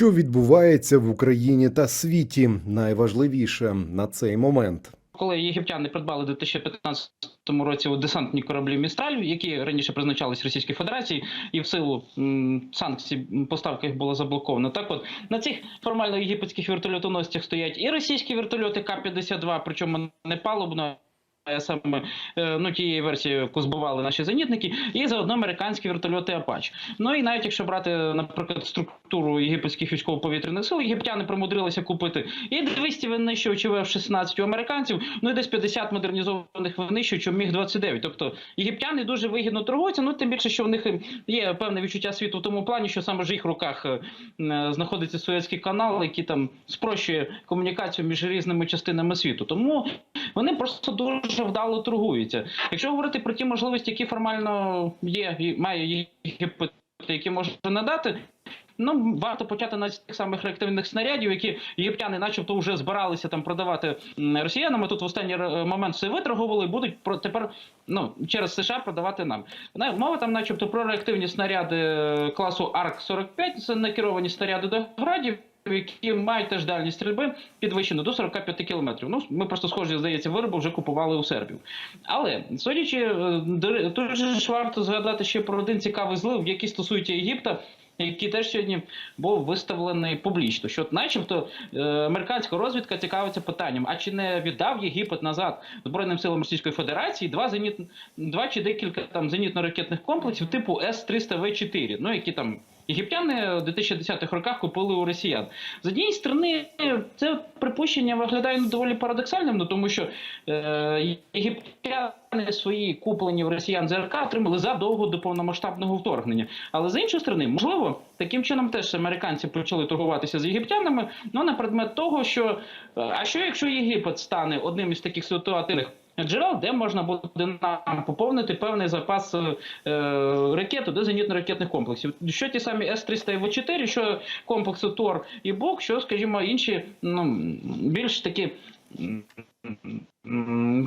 Що відбувається в Україні та світі? Найважливіше на цей момент. Коли єгиптяни придбали у 2015 році десантні кораблі Містраль, які раніше призначались Російській Федерації, і в силу санкцій поставка їх була заблокована. Так от на цих формально єгипетських вертольотоносцях стоять і російські вертольоти К-52, причому не палубно. А Саме е, ну тієї версії, яку наші зенітники, і заодно американські вертольоти Апач. Ну і навіть якщо брати, наприклад, структуру єгипетських військово-повітряних сил, єгиптяни примудрилися купити і 200 винищувачів F-16 у американців, ну і десь 50 модернізованих винищувачів міг 29 Тобто єгиптяни дуже вигідно торгуються. Ну тим більше, що в них є певне відчуття світу в тому плані, що саме в їх руках е, е, знаходиться Суецький канал, який там спрощує комунікацію між різними частинами світу. Тому вони просто дуже вдало торгуються. Якщо говорити про ті можливості, які формально є і має Єгипет, які може надати. Ну, варто почати з тих самих реактивних снарядів, які єгиптяни, начебто, вже збиралися там продавати росіянам. Тут в останній момент все виторгували будуть про тепер ну через США продавати нам. На- Мова там, начебто, про реактивні снаряди е, класу Арк 45 це накеровані снаряди до градів. Які мають теж дальність стрільби підвищену до 45 кілометрів. Ну ми просто схожі, здається, вироби вже купували у сербів. Але судячи, е, до ре- тут же ж варто згадати ще про один цікавий злив, який стосується Єгипта. Який теж сьогодні був виставлений публічно, що, начебто, е, американська розвідка цікавиться питанням: а чи не віддав Єгипет назад Збройним силам Російської Федерації два зеніт, два чи декілька там зенітно-ракетних комплексів типу С-300В4, ну які там єгиптяни в 2010-х роках купили у росіян. З однієї сторони, це припущення виглядає ну, доволі парадоксальним, ну тому що е, єгиптяни свої куплені в росіян ЗРК отримали задовго до повномасштабного вторгнення. Але з іншої сторони, можливо, таким чином теж американці почали торгуватися з єгиптянами, ну на предмет того, що е, а що якщо Єгипет стане одним із таких ситуативних джерел, де можна буде нам поповнити певний запас е, ракет до зенітно-ракетних комплексів. Що ті самі С-300 і В-4, що комплекси ТОР і БОК, що, скажімо, інші ну, більш такі.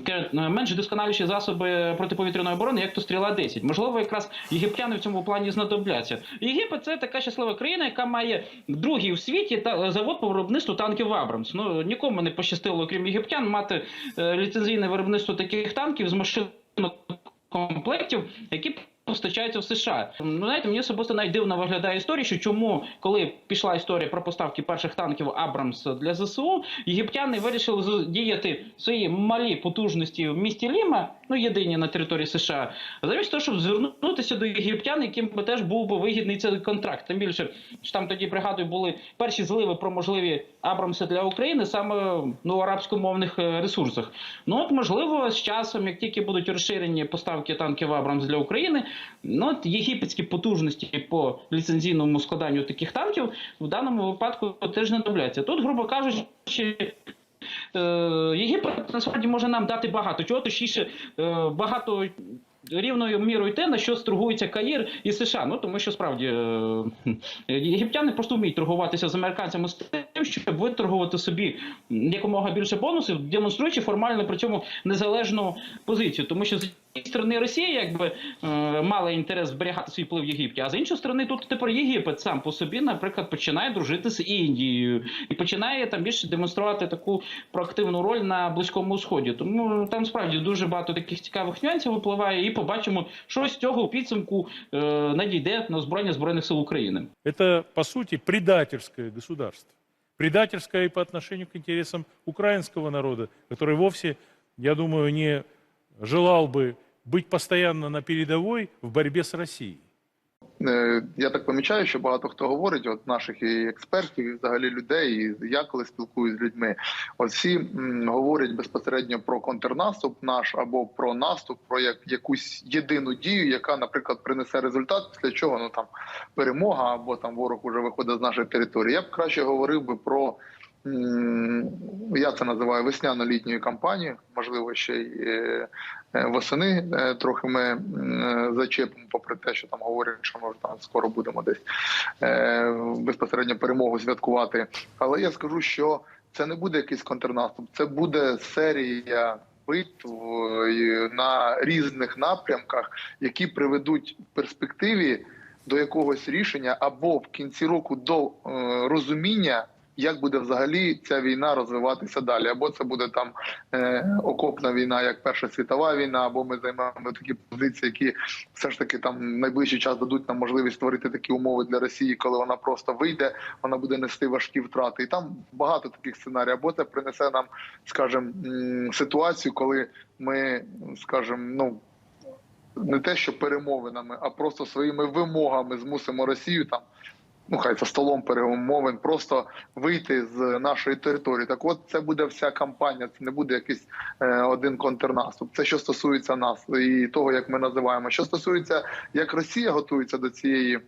Ке- Менш досконаліші засоби протиповітряної оборони, як то стріла 10 Можливо, якраз єгиптяни в цьому плані знадобляться. Єгипет це така щаслива країна, яка має другий у світі та завод по виробництву танків Абрамс. Ну нікому не пощастило, крім єгиптян, мати е, ліцензійне виробництво таких танків з машин комплектів, які постачаються в США. Ну, знаєте, мені особисто навіть виглядає історія, що чому, коли пішла історія про поставки перших танків Абрамс для ЗСУ, єгиптяни вирішили задіяти свої малі потужності в місті Ліма, ну єдині на території США, замість того, щоб звернутися до єгиптян, яким би теж був би вигідний цей контракт. Тим більше, що там тоді пригадую, були перші зливи про можливі Абрамси для України саме ну, арабськомовних е, ресурсах. Ну от можливо, з часом, як тільки будуть розширені поставки танків Абрамс для України, ну от єгипетські потужності по ліцензійному складанню таких танків в даному випадку теж не добляться. Тут, грубо кажучи. Е, Єгипет насправді може нам дати багато чого, точніше е, багато рівною мірою те, на що торгується Каїр і США. Ну тому що справді е, єгиптяни просто вміють торгуватися з американцями з тим, щоб виторгувати собі якомога більше бонусів, демонструючи формально при цьому незалежну позицію. Тому що сторони Росія якби е, мала інтерес зберігати свій вплив в Єгипті, а з іншої сторони, тут тепер Єгипет сам по собі, наприклад, починає дружити з Індією і починає там більше демонструвати таку проактивну роль на близькому сході. Тому там справді дуже багато таких цікавих нюансів випливає, і побачимо, що з цього у підсумку е, надійде на озброєння збройних сил України. Это, по сути, предательское государство. Предательское и по отношению к интересам украинского народа, который вовсе, я думаю, не желал бы быть постоянно на передовой в борьбе с Россией. Е, Я так помічаю, що багато хто говорить, от наших і експертів, і взагалі людей, і я коли спілкуюся з людьми, от всі говорять безпосередньо про контрнаступ наш або про наступ, про як якусь єдину дію, яка, наприклад, принесе результат, після чого ну там перемога або там ворог уже виходить з нашої території. Я б краще говорив би про. Я це називаю весняно-літньою кампанією, можливо, ще й е, е, восени е, трохи ми зачепимо, попри те, що там говорять, що може там скоро будемо десь безпосередньо перемогу святкувати. Але я скажу, що це не буде якийсь контрнаступ, це буде серія битв на різних напрямках, які приведуть в перспективі до якогось рішення або в кінці року до розуміння, як буде взагалі ця війна розвиватися далі. Або це буде там е, окопна війна, як Перша світова війна, або ми займаємо такі позиції, які все ж таки там найближчий час дадуть нам можливість створити такі умови для Росії, коли вона просто вийде, вона буде нести важкі втрати. І там багато таких сценаріїв. Або це принесе нам, скажімо, ситуацію, коли ми, скажімо, ну не те, що перемовинами, а просто своїми вимогами змусимо Росію там. Ну, хай за столом перемовин, просто вийти з нашої території. Так, от це буде вся кампанія. Це не буде якийсь е, один контрнаступ. Це що стосується нас і того, як ми називаємо. Що стосується, як Росія готується до цієї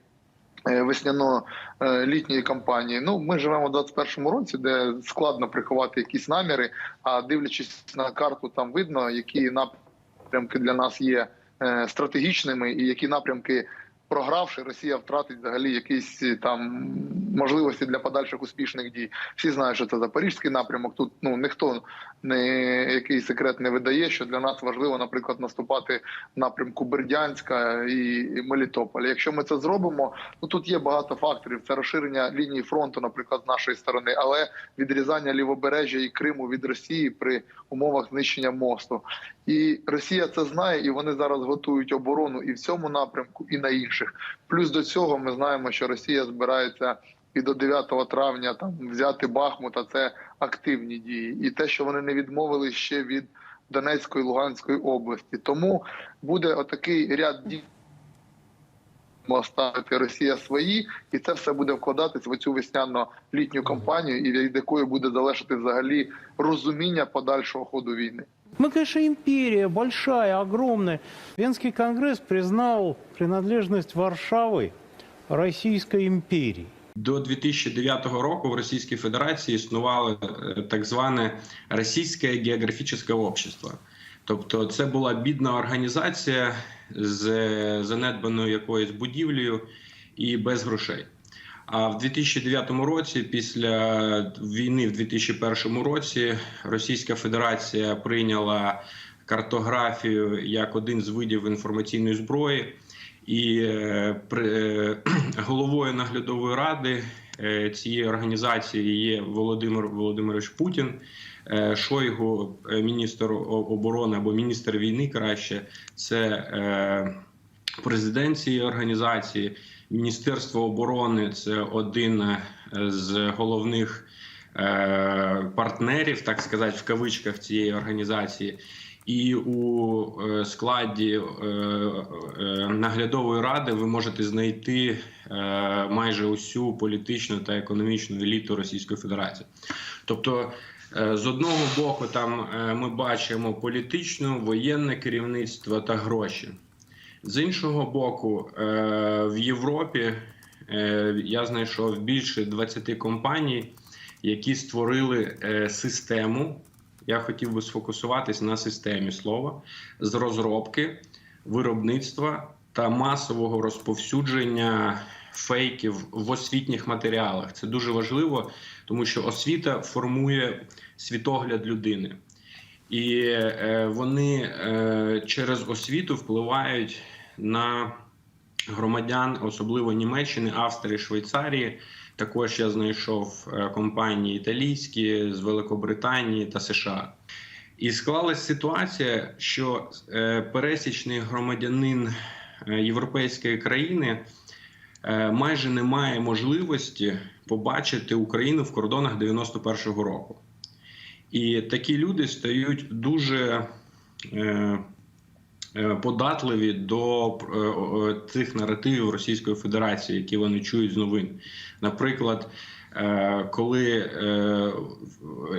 е, весняно-літньої кампанії. Ну, ми живемо в 21-му році, де складно приховати якісь наміри. А дивлячись на карту, там видно, які напрямки для нас є е, стратегічними, і які напрямки. Програвши, Росія втратить взагалі якісь е, там можливості для подальших успішних дій. Всі знають, що це запорізький напрямок. Тут ну ніхто не який секрет не видає, що для нас важливо, наприклад, наступати напрямку Бердянська і Мелітополя. Якщо ми це зробимо, ну тут є багато факторів. Це розширення лінії фронту, наприклад, з нашої сторони, але відрізання лівобережжя і Криму від Росії при умовах знищення мосту. І Росія це знає, і вони зараз готують оборону і в цьому напрямку, і на інших. Плюс до цього ми знаємо, що Росія збирається і до 9 травня там взяти Бахмут, а це активні дії, і те, що вони не відмовили ще від Донецької Луганської області. Тому буде отакий ряд дій. Ставити Росія свої, і це все буде вкладатись в цю весняно-літню кампанію, і від якої буде залежати взагалі розуміння подальшого ходу війни. Мы, конечно, империя большая, огромная. Венский конгресс признал принадлежность Варшавы Российской империи. До 2009 року в Російській Федерації існувало е, так зване Російське географічне общество. Тобто, це була бідна організація з занедбаною якоюсь будівлею і без грошей. А в 2009 році, після війни в 2001 році, Російська Федерація прийняла картографію як один з видів інформаційної зброї. І е, е, головою наглядової ради е, цієї організації є Володимир Володимирович Путін, Шойгу, міністр оборони або міністр війни краще. Це президент цієї організації. Міністерство оборони це один е, з головних е, партнерів, так сказати, в кавичках цієї організації. І у е, складі наглядової ради ви можете знайти майже усю політичну та економічну еліту Російської Федерації. Тобто, з одного боку, там ми бачимо політичну, воєнне керівництво та гроші. З іншого боку, е, в Європі е, я знайшов більше 20 компаній, які створили е, систему. Я хотів би сфокусуватись на системі слова з розробки, виробництва та масового розповсюдження фейків в освітніх матеріалах. Це дуже важливо, тому що освіта формує світогляд людини. І вони через освіту впливають на громадян, особливо Німеччини, Австрії, Швейцарії. Також я знайшов е, компанії італійські з Великобританії та США. І склалась ситуація, що е, пересічний громадянин е, європейської країни майже не має можливості побачити Україну в кордонах 91-го року. І такі люди стають дуже податливі до е, е, цих наративів Російської Федерації, які вони чують з новин. Наприклад, е, коли е,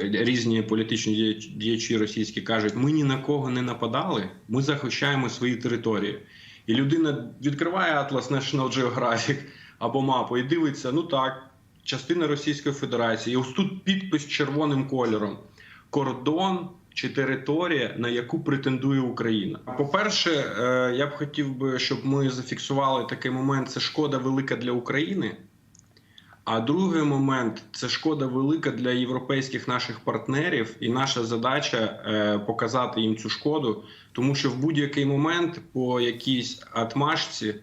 різні політичні діячі російські кажуть, ми ні на кого не нападали, ми захищаємо свої території. І людина відкриває Atlas National Geographic або мапу і дивиться, ну так, частина Російської Федерації. І ось тут підпис червоним кольором кордон чи територія, на яку претендує Україна. По-перше, е, я б хотів би, щоб ми зафіксували такий момент: це шкода велика для України. А другий момент це шкода велика для європейських наших партнерів, і наша задача е, показати їм цю шкоду, тому що в будь-який момент по якійсь атмашці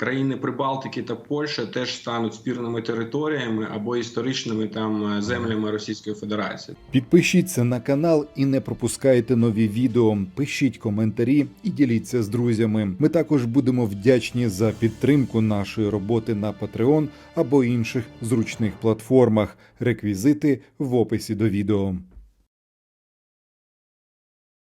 країни Прибалтики та Польща теж стануть спірними територіями або історичними там е, землями Російської Федерації. Підпишіться на канал і не пропускайте нові відео. Пишіть коментарі і діліться з друзями. Ми також будемо вдячні за підтримку нашої роботи на Patreon або інших зручних платформах. Реквізити в описі до відео.